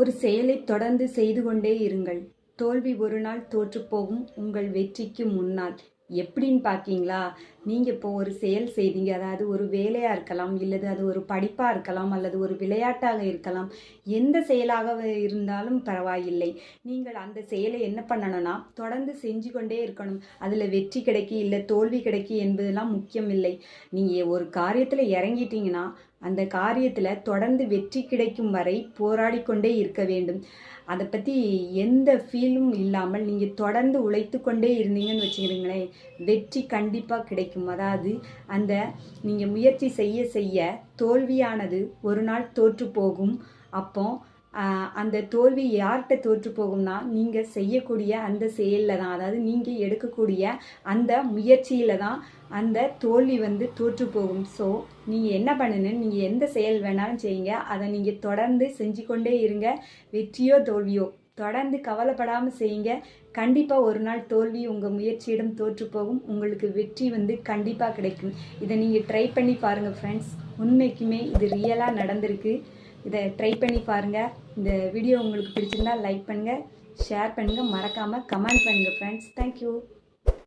ஒரு செயலை தொடர்ந்து செய்து கொண்டே இருங்கள். தோல்வி ஒரு நாள் தோற்றுப்போகும் உங்கள் வெற்றிக்கு முன்னால். எப்படின்னு பார்க்கீங்களா நீங்கள் இப்போ ஒரு செயல் செய்தீங்க. அதாவது ஒரு வேலையாக இருக்கலாம் இல்லது அது ஒரு படிப்பாக இருக்கலாம் அல்லது ஒரு விளையாட்டாக இருக்கலாம். எந்த செயலாக இருந்தாலும் பரவாயில்லை. நீங்கள் அந்த செயலை என்ன பண்ணணும்னா தொடர்ந்து செஞ்சு கொண்டே இருக்கணும். அதில் வெற்றி கிடைக்கி இல்லை தோல்வி கிடைக்கி என்பதெல்லாம் முக்கியம் இல்லை. நீங்கள் ஒரு காரியத்தில் இறங்கிட்டீங்கன்னா அந்த காரியத்தில் தொடர்ந்து வெற்றி கிடைக்கும் வரை போராடி கொண்டே இருக்க வேண்டும். அதை பற்றி எந்த ஃபீலும் இல்லாமல் நீங்கள் தொடர்ந்து உழைத்து கொண்டே இருந்தீங்கன்னு வச்சுக்கிறீங்களேன் வெற்றி கண்டிப்பாக கிடைக்கும். அதாவது அந்த நீங்கள் முயற்சி செய்ய செய்ய தோல்வியானது ஒரு நாள் தோற்று போகும். அப்போ அந்த தோல்வி யார்கிட்ட தோற்று போகும்னா நீங்கள் செய்யக்கூடிய அந்த செயலில் தான். அதாவது நீங்கள் எடுக்கக்கூடிய அந்த முயற்சியில் தான் அந்த தோல்வி வந்து தோற்று போகும். ஸோ நீங்கள் என்ன பண்ணணும் நீங்கள் எந்த செயல் வேணாலும் செய்யுங்க. அதை நீங்கள் தொடர்ந்து செஞ்சு கொண்டே இருங்க. வெற்றியோ தோல்வியோ தொடர்ந்து கவலைப்படாமல் செய்யுங்க. கண்டிப்பாக ஒரு நாள் தோல்வி உங்கள் முயற்சியிடம் தோற்று போகும். உங்களுக்கு வெற்றி வந்து கண்டிப்பாக கிடைக்கும். இதை நீங்கள் ட்ரை பண்ணி பாருங்கள் ஃப்ரெண்ட்ஸ் உண்மைக்குமே இது ரியலாக நடந்திருக்கு. இதை ட்ரை பண்ணி பாருங்கள் இந்த வீடியோ உங்களுக்கு பிடிச்சிருந்தா லைக் பண்ணுங்கள் ஷேர் பண்ணுங்கள் மறக்காமல் கமெண்ட் பண்ணுங்கள் ஃப்ரெண்ட்ஸ் தேங்க்யூ